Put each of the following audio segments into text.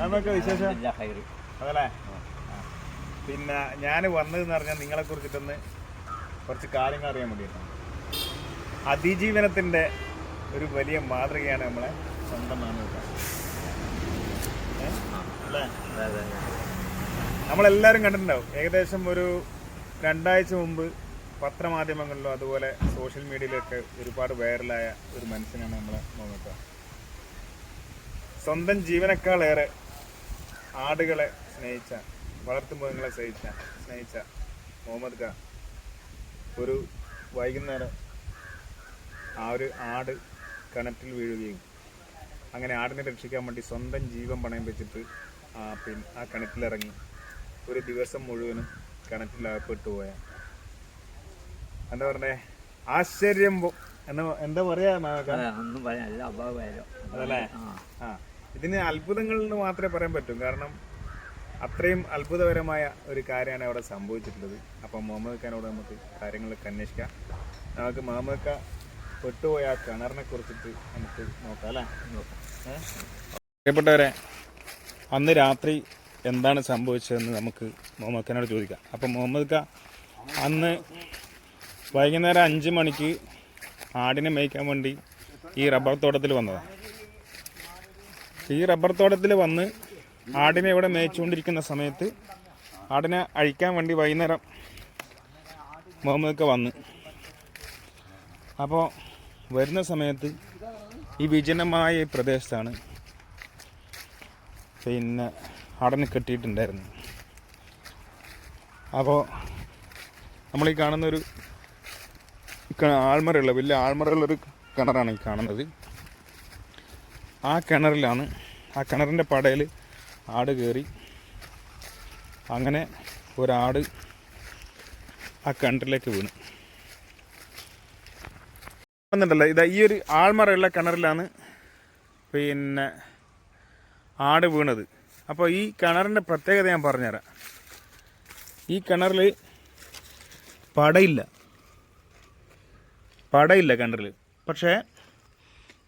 നമുക്ക് വിശേഷം. അതല്ലേ? പിന്നെ ഞാൻ വന്നതെന്ന് പറഞ്ഞാൽ നിങ്ങളെ കുറിച്ചിട്ടൊന്ന് കുറച്ച് കാര്യങ്ങൾ അറിയാൻ വേണ്ടിയിട്ടാണ്. അതിജീവനത്തിന്റെ ഒരു വലിയ മാതൃകയാണ് നമ്മളെ സ്വന്തം അതെ നമ്മളെല്ലാവരും കണ്ടിട്ടുണ്ടാവും. ഏകദേശം ഒരു രണ്ടാഴ്ച മുമ്പ് പത്രമാധ്യമങ്ങളിലും അതുപോലെ സോഷ്യൽ മീഡിയയിലൊക്കെ ഒരുപാട് വൈറലായ ഒരു മനുഷ്യനാണ് നമ്മളെ നോക്കുക സ്വന്തം ജീവനേക്കാളേറെ ആടുകളെ സ്നേഹിച്ച വളർത്തുമൃഗങ്ങളെ സ്നേഹിച്ച സ്നേഹിച്ച മുഹമ്മദ് ഖാൻ. ഒരു വൈകുന്നേരം ആ ഒരു ആട് കിണറ്റിൽ വീഴുകയും അങ്ങനെ ആടിനെ രക്ഷിക്കാൻ വേണ്ടി സ്വന്തം ജീവൻ പണയം വെച്ചിട്ട് ആ പിൻ ആ കിണറ്റിലിറങ്ങി ഒരു ദിവസം മുഴുവനും കിണറ്റിലകപ്പെട്ടു പോയ എന്താ പറഞ്ഞേ? ആശ്ചര്യം എന്ന് എന്താ പറയാ അതല്ലേ? ആ. ഇതിന് അത്ഭുതങ്ങൾ എന്ന് മാത്രമേ പറയാൻ പറ്റും. കാരണം അത്രയും അത്ഭുതകരമായ ഒരു കാര്യമാണ് അവിടെ സംഭവിച്ചിട്ടുള്ളത്. അപ്പം മുഹമ്മദ് ഖാനോട് നമുക്ക് കാര്യങ്ങളൊക്കെ അന്വേഷിക്കാം. നമുക്ക് മുഹമ്മദ് പെട്ടുപോയ ആ കിണറിനെ കുറിച്ചിട്ട് നമുക്ക് നോക്കാം അല്ലേ? പ്രിയപ്പെട്ടവരെ അന്ന് രാത്രി എന്താണ് സംഭവിച്ചതെന്ന് നമുക്ക് മുഹമ്മദ് ഖാനോട് ചോദിക്കാം. അപ്പം മുഹമ്മദ് ഖാൻ അന്ന് വൈകുന്നേരം അഞ്ച് മണിക്ക് ആടിനെ മേയ്ക്കാൻ വേണ്ടി ഈ റബ്ബർ തോട്ടത്തിൽ വന്നതാണ് ഈ റബ്ബർ തോട്ടത്തിൽ വന്ന് ആടിനെ ഇവിടെ മേയിച്ചുകൊണ്ടിരിക്കുന്ന സമയത്ത് ആടിനെ അഴിക്കാൻ വേണ്ടി വൈകുന്നേരം മുഹമ്മദൊക്കെ വന്ന്. അപ്പോൾ വരുന്ന സമയത്ത് ഈ വിജനമായ ഈ പ്രദേശത്താണ് പിന്നെ ആടിനെ കെട്ടിയിട്ടുണ്ടായിരുന്നു അപ്പോൾ നമ്മൾ ഈ കാണുന്നൊരു ആൾമറയുള്ള വലിയ ആൾമറയുള്ളൊരു കിണറാണ് ഈ കാണുന്നത്. ആ കിണറിലാണ് ആ കിണറിന്റെ പടയിൽ ആട് കയറി അങ്ങനെ ഒരാട് ആ കിണറിലേക്ക് വീണു. വന്നിട്ടല്ലോ ഇതാ ഈ ഒരു ആൾമറയുള്ള കിണറിലാണ് പിന്നെ ആട് വീണത്. അപ്പോൾ ഈ കിണറിന്റെ പ്രത്യേകത ഞാൻ പറഞ്ഞുതരാം. ഈ കിണറിൽ പടയില്ല. പടയില്ല കിണറിൽ പക്ഷേ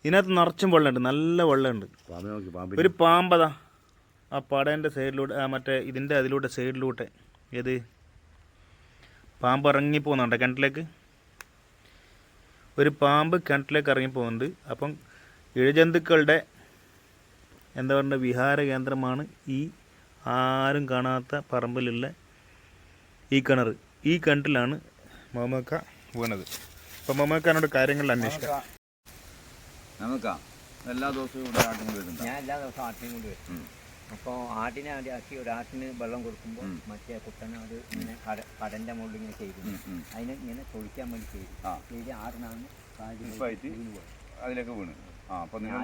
ഇതിനകത്ത് നിറച്ചും വെള്ളമുണ്ട് നല്ല വെള്ളമുണ്ട് ഒരു പാമ്പതാ ആ പടേന്റെ സൈഡിലൂടെ ആ മറ്റേ ഇതിന്റെ അതിലൂടെ സൈഡിലൂടെ. ഏത്? പാമ്പ് ഇറങ്ങി പോകുന്നുണ്ട് കിണറ്റിലേക്ക്. ഒരു പാമ്പ് കിണറ്റിലേക്ക് ഇറങ്ങി പോകുന്നുണ്ട് അപ്പം ഇഴജന്തുക്കളുടെ എന്താ പറയുക വിഹാര കേന്ദ്രമാണ് ഈ ആരും കാണാത്ത പറമ്പിലുള്ള ഈ കിണർ. ഈ കിണറ്റിലാണ് മാമക്ക പോകുന്നത് വീണത്. അപ്പം കാര്യങ്ങളിൽ കാര്യങ്ങൾ അന്വേഷിക്കാം. നമുക്കാ. എല്ലാ ദിവസവും ഇവിടെ ആട്ടിന് വരുന്നുണ്ട് ഞാൻ എല്ലാ ദിവസവും ആട്ടിനെ കൊണ്ട് വരും. അപ്പോൾ ആട്ടിനെ അവിടെ ആക്കി ഒരു ആട്ടിന് വെള്ളം കൊടുക്കുമ്പോൾ മറ്റേ കുട്ടനെ അത് ഇങ്ങനെ കട കടന്റെ മുകളിൽ ഇങ്ങനെ ചെയ്തു അതിനെ ഇങ്ങനെ തൊഴിക്കാൻ വേണ്ടി ചെയ്തു. ചെയ്ത് ഇപ്പായിട്ട് അതിലേക്ക് വീണ്. ആ അപ്പൊ നിങ്ങൾ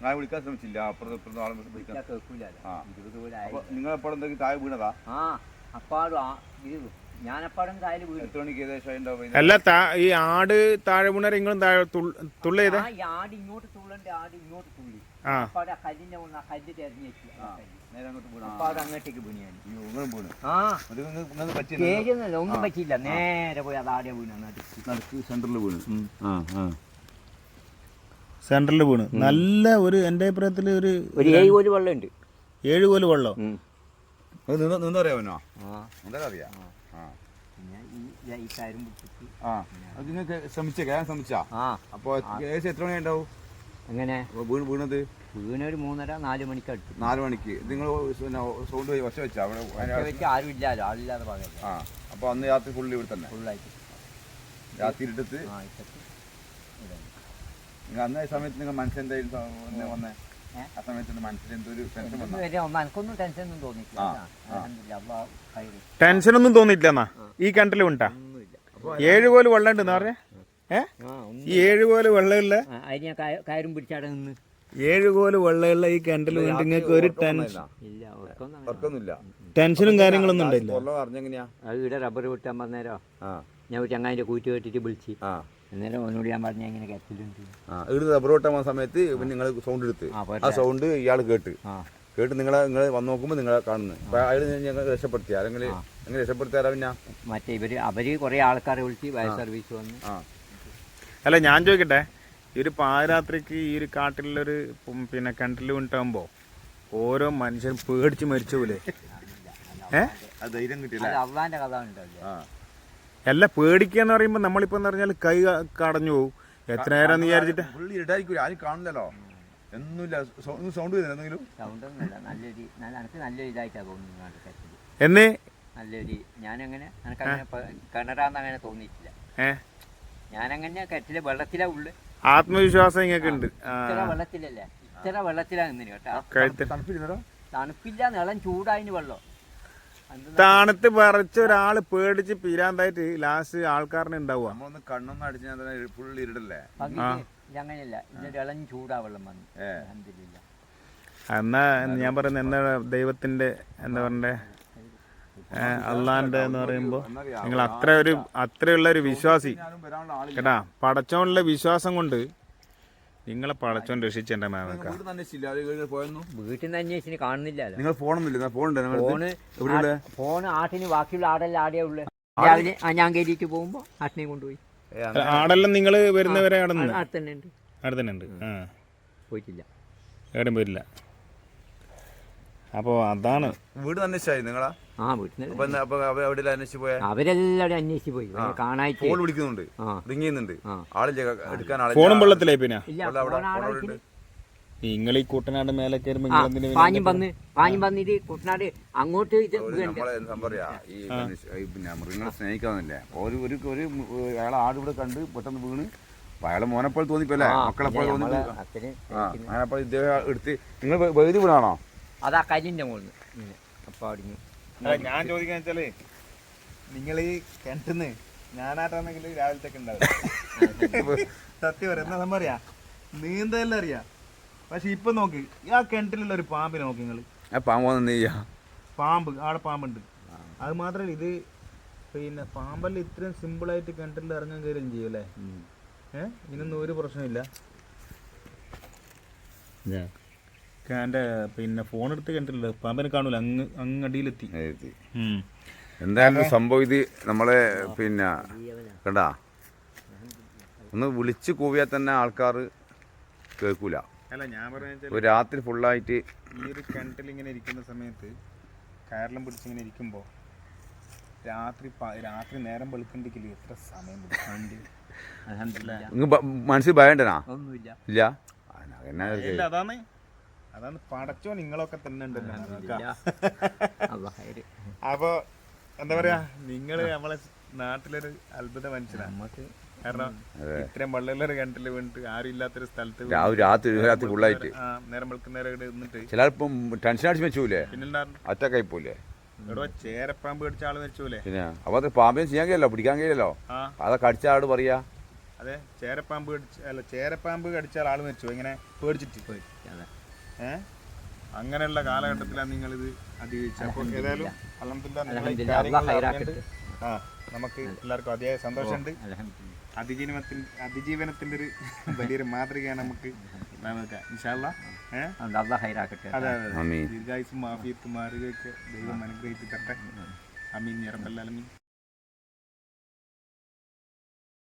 ഞാൻ വിളിക്കാൻ ശ്രമിച്ചില്ല. അപ്പുറത്ത് ഇപ്പുറത്ത് ആളെ വിളിക്കാൻ കേൾക്കില്ല ഇരുപത് നിങ്ങൾ എപ്പോഴും എന്തെങ്കിലും താഴെ വീണതാ? ആ അപ്പാടും ഇത് ഞാനപ്പാടും കായൽ വീണു എത്ര മണിക്ക് ഏകദേശം ഉണ്ടാവും അല്ല താ- ഈ ആട് താഴെ വീണ നിങ്ങളും താഴെ തുള്ള ചെയ്തേ? ആ ഈ ആട് ഇങ്ങോട്ട് തുള്ളണ്ട് ആട് ഇങ്ങോട്ട് തുള്ളി. ആ. അപ്പാട് ആ കല്ലിന്റെ മുകളിൽ ആ കല്ല് തെരഞ്ഞു നേരെ അങ്ങോട്ട് വീണു. അപ്പാട് അങ്ങോട്ടേക്ക് വീണിയാണ്. നിങ്ങൾ വീണ്. ആ. അത് നിങ്ങൾ പറ്റില്ല കേജൊന്നുമല്ല ഒന്നും പറ്റിയില്ല. നേരെ പോയി അത് ആടെ വീണു അങ്ങോട്ട്. നടക്ക് സെന്ററിൽ വീണ്. ആ ആ. സെന്ററിൽ വീണ്. നല്ല ഒരു എന്റെ അഭിപ്രായത്തിൽ ഒരു ഒരു ഏഴ് കോൽ ഏഴ് കോൽ വെള്ളം. നിന്ന് നിന്നറിയാവനോ ആ. എന്താ അറിയാ ആ. ആ. അത് നിങ്ങൾക്ക് ശ്രമിച്ച കയറാൻ ശ്രമിച്ചാ? ആ. അപ്പോൾ ഏകദേശം എത്ര മണി ഉണ്ടാവും എങ്ങനെ വീണ് വീണത്? വീണൊരു മൂന്നര നാല് മണിക്ക് അടുത്ത്. നാല് മണിക്ക്. നിങ്ങൾ സൗണ്ട് പോയി വശം വെച്ചാ അവിടെ ആരും ഇല്ലല്ലോ ആളില്ലാതെ പകരം ആ. അപ്പോൾ അന്ന് രാത്രി ഫുള്ള് ഇവിടെ തന്നെ. ഫുള്ളായിട്ട്. രാത്രി ഇവിടെ നിങ്ങൾ അന്ന് സമയത്ത് നിങ്ങൾ മനസ്സിലെന്തായിരുന്നു വന്നേ? ആ സമയത്ത് മനസ്സിൽ എന്തൊരു ടെൻഷൻ വന്നു? വരെ ഒന്നും ടെൻഷനൊന്നും തോന്നിയിട്ടില്ല. ടെൻഷൻ ഒന്നും തോന്നിയിട്ടില്ല എന്നാ? ഈ കിണറ്റിൽ ഉണ്ടാ? ഒന്നുമില്ല. ഏഴ് പോലെ വെള്ളം ഉണ്ടെന്ന് പറഞ്ഞേ? ഏ? ഈ ഏഴ് പോലെ വെള്ളമുള്ള ആ, അതിന് കയറും പിടിച്ചവിടെ നിന്ന്. ഏഴ് കോൽ വെള്ളമുള്ള ഈ കിണറ്റിൽ വീണ്ട് നിങ്ങൾക്ക് ഒരു ടെൻഷൻ. ഉറക്കൊന്നുമില്ല. ടെൻഷനും കാര്യങ്ങളൊന്നും അറിഞ്ഞെങ്ങനെയാ അത് ഇവിടെ റബ്ബർ വെട്ടാൻ പറഞ്ഞേരോ? ആ. ഞാൻ ഒരു ചങ്ങാതിന്റെ കൂറ്റ് കെട്ടിട്ട് വിളിച്ച്. ആ. അന്നേരം അവനോട് ഞാൻ പറഞ്ഞ ഇങ്ങനെ കെറ്റലുണ്ട് ആ ഇവിടുന്ന് റബ്ബർ വെട്ടാൻ സമയത്ത് പിന്നെ നിങ്ങൾ സൗണ്ട് എടുത്ത്. ആ, സൗണ്ട് ഇയാൾ കേട്ട്. കേട്ട് നിങ്ങളെ നിങ്ങൾ വന്ന് നോക്കുമ്പോൾ നിങ്ങളെ കാണുന്നു അപ്പോൾ അയാൾ ഞങ്ങൾ രക്ഷപ്പെടുത്തി അല്ലെങ്കിൽ നിങ്ങൾ രക്ഷപ്പെടുത്തിയാൽ പിന്നെ? മറ്റേ ഇവർ അവർ കുറെ ആൾക്കാരെ വിളിച്ച് ഫയർ സർവീസ് വന്ന്. അല്ല ഞാൻ ചോദിക്കട്ടെ ഈ ഒരു പാതിരാത്രിക്ക് ഈ ഒരു കാട്ടിലൊരു പിന്നെ കിണറ്റിൽ വീണ്ടാകുമ്പോൾ ഓരോ മനുഷ്യൻ പേടിച്ച് മരിച്ചു പോലെ ഏഹ് അത് ധൈര്യം കിട്ടിയില്ല. അവന്റെ കഥ ഉണ്ടല്ലോ ആ. അല്ല പേടിക്കുക എന്ന് പറയുമ്പോൾ നമ്മളിപ്പോ എന്ന് പറഞ്ഞാൽ കൈ കടഞ്ഞു പോകും എത്ര നേരം എന്ന് വിചാരിച്ചിട്ട്? ഫുള്ള് ഇരുട്ടായിരിക്കും ആരും കാണില്ലല്ലോ ഒന്നുമില്ല സൗണ്ട് വരുന്നില്ല എന്തെങ്കിലും? സൗണ്ട് ഒന്നുമില്ല നല്ലൊരു നല്ല എനിക്ക് നല്ലൊരു ഇതായിട്ടാണ് തോന്നുന്നത് എന്ന്? നല്ലൊരു ഞാനങ്ങനെ എനിക്കങ്ങനെ പ- കിണറാന്ന് അങ്ങനെ തോന്നിയിട്ടില്ല. ഞാനങ്ങനെ കെറ്റിലെ വെള്ളത്തിലാ ഉള്ളു. ആത്മവിശ്വാസം ഇങ്ങക്ക് ഉണ്ട്. വെള്ളത്തിലല്ലേ? ഇത്ര വെള്ളത്തിലാ നിന്നിന് കേട്ടോ. തണുപ്പില്ല നിളം ചൂടായിന് വെള്ളം. തണുത്ത് പറിച്ച ഒരാൾ പേടിച്ച് പീരാന്തായിട്ട് ലാസ്റ്റ് ആൾക്കാരനെ ഉണ്ടാവുക. നമ്മളൊന്ന് കണ്ണൊന്നും അടിച്ച് ഞാൻ തന്നെ ഫുള്ള് ഇരുടല്ലേ? അങ്ങനെയല്ല. ഇളം ചൂടാ വെള്ളം വന്നു. അൽഹംദുലില്ലാ. എന്നാ ഞാൻ പറയുന്നത് എന്താ ദൈവത്തിന്റെ എന്താ പറയണ്ടേ? അള്ളാന്റെ എന്ന് പറയുമ്പോ നിങ്ങൾ അത്ര ഒരു അത്രയുള്ള ഒരു വിശ്വാസി. കേട്ടാ പടച്ചോണിലെ വിശ്വാസം കൊണ്ട് നിങ്ങളെ പടച്ചോൻ രക്ഷിച്ചെന്റെ മാമക്ക വീട് അന്വേഷിച്ചില്ല? അത് കഴിഞ്ഞ് പോയെന്നു? വീട്ടിൽ നിന്ന് അന്വേഷിച്ചിന് കാണുന്നില്ലല്ലോ നിങ്ങൾ ഫോണൊന്നുമില്ല? ഫോണുണ്ട് ഫോണ് എവിടെയുള്ള ഫോണ് ആട്ടിന് ബാക്കിയുള്ള ആടെല്ലാം ആടെയാ ഉള്ളു. രാവിലെ ഞാൻ കയറിയിട്ട് പോകുമ്പോ ആട്ടിനെ കൊണ്ടുപോയി. ആടെല്ലാം നിങ്ങൾ വരുന്നവരെ അവിടെ തന്നെ ഉണ്ട്. അവിടെ തന്നെ ഉണ്ട്. ആ. പോയിട്ടില്ല. എവിടെയും പോയില്ല അപ്പോൾ അതാണ്. വീട് തന്നെ നിങ്ങളാ? ആ വീട്ടിൽ നിന്ന് അപ്പൊ എന്നാ- അപ്പൊ അവ എവിടെ അന്വേഷിച്ച് പോയ? അവരെല്ലാവരും അന്വേഷിച്ച് പോയി. കാണാൻ ഫോൺ വിളിക്കുന്നുണ്ട്. റിങ്ങുന്നുണ്ട് റിങ് ചെയ്യുന്നുണ്ട്. ആളില്ല എടുക്കാൻ ആളില്ല. ഫോണും വെള്ളത്തിലായി പിന്നെ. അവിടെ അവിടെ. നിങ്ങൾ ഈ കുട്ടനാട് മേലെ കയറുമ്പോൾ ആ, നിങ്ങൾ എന്തിനു പാഞ്ഞും വന്ന് പാഞ്ഞും വന്നിട്ട് കുട്ടനാട് അങ്ങോട്ട് ഇത് പറയാ ഈ പിന്നെ മൃഗങ്ങളെ സ്നേഹിക്കാന്നില്ലേ ഒരു ഒരു ഒരു അയാളെ ആട് ഇവിടെ കണ്ട് പെട്ടെന്ന് വീണ്. അയാളെ മോനെപ്പോൾ തോന്നിപ്പല്ലേ ആ, മക്കളെ പോലെ തോന്നി ഇദ്ദേഹം എടുത്ത് നിങ്ങൾ വൈദ്യുതി വീണാണോ? അതാ കല്ലിന്റെ മുകളിൽ നിന്ന് അപ്പൊ അടിഞ്ഞു ഞാൻ ചോദിക്കാൻ വെച്ചാൽ നിങ്ങൾ ഈ കിണറ്റുന്ന് ഞാനാട്ടാണെങ്കിൽ രാവിലത്തേക്ക് ഉണ്ടാവും സത്യം പറയാം. എന്നാ നമ്മ അറിയാ? നീന്തലെല്ലാം അറിയാ. പക്ഷെ ഇപ്പൊ നോക്ക് ആ കിണറ്റിലുള്ള ഒരു പാമ്പിനെ നോക്കി നിങ്ങൾ. ആ പാമ്പ് നീ പാമ്പ് ആടെ പാമ്പുണ്ട്. അത് മാത്രല്ല ഇത് പിന്നെ പാമ്പല്ല ഇത്രയും സിമ്പിളായിട്ട് കിണറ്റിൽ ഇറങ്ങാൻ കയറുകയും ചെയ്യും അല്ലേ ഏഹ് ഇതിനൊന്നും ഒരു പ്രശ്നമില്ല എന്റെ പിന്നെ ഫോൺ എടുത്ത് കണ്ടിട്ടില്ല. പാമ്പിനെ കാണൂല. അങ്ങ് അങ്ങ് അടിയിലെത്തി. എന്തായാലും സംഭവം ഇത് നമ്മളെ പിന്നെ കണ്ടാ? ഒന്ന് വിളിച്ച് കൂവിയാൽ തന്നെ ആൾക്കാർ കേൾക്കൂല. അല്ല ഞാൻ പറഞ്ഞ ഒരു രാത്രി ഫുള്ളായിട്ട് ഈ ഒരു കിണറ്റിൽ ഇങ്ങനെ ഇരിക്കുന്ന സമയത്ത് കയറിലും പിടിച്ചിങ്ങനെ ഇരിക്കുമ്പോൾ രാത്രി രാത്രി നേരം വെളുക്കണ്ടെങ്കിൽ എത്ര സമയം മനസ്സിൽ ഭയണ്ടനാ? ഒന്നുമില്ല. ഇല്ല? ഇല്ല അതാണ് അതാണ് പടച്ചോ നിങ്ങളൊക്കെ തന്നെ ഉണ്ടല്ലോ അപ്പൊ എന്താ പറയാ നിങ്ങൾ നമ്മളെ നാട്ടിലൊരു അത്ഭുത മനുഷ്യനാണ് നമുക്ക് കാരണം ഇത്രയും വെള്ളമുള്ളൊരു കിണറ്റിൽ വീണിട്ട് ആരും ഇല്ലാത്തൊരു സ്ഥലത്ത് രാത്രി രാത്രി ഫുള്ളായിട്ട് നേരം വെളുക്കുന്നേരം ഇവിടെ നിന്നിട്ട് ചിലപ്പം ടെൻഷൻ അടിച്ച് വെച്ചൂലേ അറ്റക്കായി പോലെ ഇവിടെ ചേരപ്പാമ്പ് കടിച്ച ആൾ മരിച്ചൂലേ? പിന്നെ അപ്പൊ അത് പാമ്പിനെ ചെയ്യാൻ കഴിയല്ലോ പിടിക്കാൻ കഴിയല്ലോ അതൊക്കെ അടിച്ച ആട് പറയാ. അതെ ചേരപ്പാമ്പ് കടിച്ച അല്ല ചേരപ്പാമ്പ് കടിച്ച ആൾ മരിച്ചു. ഇങ്ങനെ പേടിച്ചിട്ട്. പോയി. അതെ. അങ്ങനെയുള്ള കാലഘട്ടത്തിലാണ് നിങ്ങൾ ഇത് അതിജീവിച്ചത് അപ്പോൾ ഏതായാലും നിങ്ങളെ കാര്യങ്ങൾ ആ നമുക്ക് എല്ലാവർക്കും അതിയായ സന്തോഷമുണ്ട്. അതിജീവനത്തിൽ അതിജീവനത്തിന്റെ ഒരു വലിയൊരു മാതൃകയാണ് നമുക്ക് ഇൻഷാല്ല അതെ അതെ. ദീർഘായുസും മാഫിയത്തും മാറുകയൊക്കെ ദൈവം അനുഗ്രഹിച്ചു തട്ടെ അമീൻ നിറമല്ലാലമീൻ